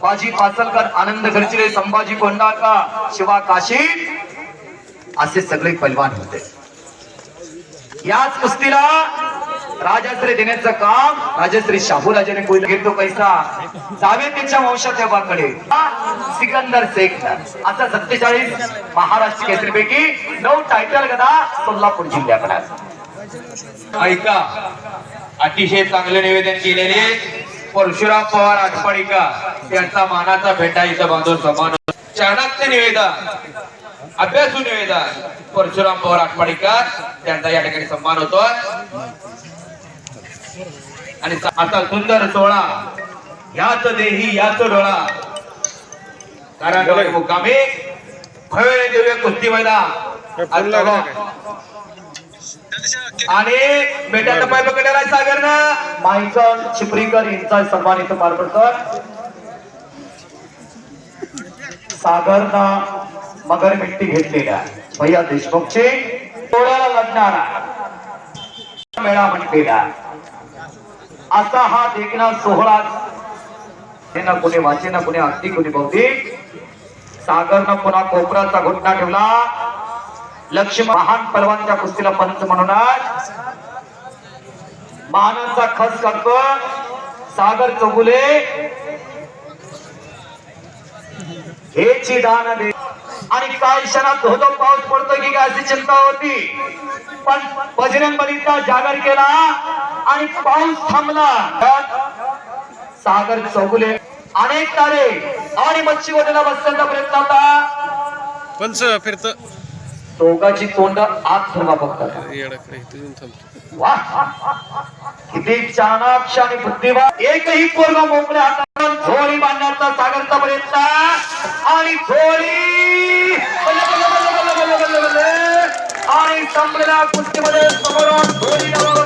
बाजी पासलकर आनंद गडचिरे संभाजी कोंडाळकर शिवा काशी असे सगळे पैलवान होते. याच कुस्तीला राजश्री देण्याचं काम राजश्री शाहूराजाने कोयला घेतो पैसा. जावे त्याच्या वंशतेबाकडे सिकंदर शेख. आता सत्तेचाळीस महाराष्ट्र केसरीपैकी नऊ टायटल गदा सोलापूर जिल्ह्याकडे. ऐका अतिशय चांगले निवेदन केलेले परशुराम पवार आठपाडीकर त्यांचा मानाचा भेटा इथं बांधून समान चाणक्य निवेदन अभ्यासू निवेदन परशुराम पवार आठपाडीकर त्यांचा या ठिकाणी सन्मान होतो आणि आता सुंदर सोहळा याच देही याच डोळा. कारण मुक्कामी भव्य दिव्य कुस्ती मैदान. आणि बेटाचा पाय पकडलेला सागर ना माईकल चिपरीकर यांचा सन्मान इथं पार पडतोय. सागरना मगर मिट्टी घेतलेल्या भैया देशमुखची तोड्याला लढणारा मेळा म्हटलेला असा हा देखना सोहळा हे ना कुणी वाचे ना कुणी अगदी कुणी बौद्धिक. सागरनं पुन्हा कोपराचा घुटना ठेवला. लक्ष्मी महान परवानच्या कुस्तीला पंच म्हणूनच मानाचा खस करतो सागर चौगुले. हेची दान दे. आणि काय क्षणात धोधो पाऊस पडतो की काय अशी चिंता होती पण बजरंग बलीचा जागर केला आणि पाऊस थांबला. सागर चौगुले अनेक तारे आणि मच्छी गोटीला बसण्याचा प्रयत्न होता. पंच फिरत. दोघाची तोंड आत धर्मा बघतात वाह! किती चाणाक्ष आणि बुद्धिवान एकही पोरगा मोकळ्या हातात झोळी बांधण्याचा सागरचा प्रयत्न आणि झोळी. आणि संपलेल्या कुस्तीमध्ये समोरून झोळी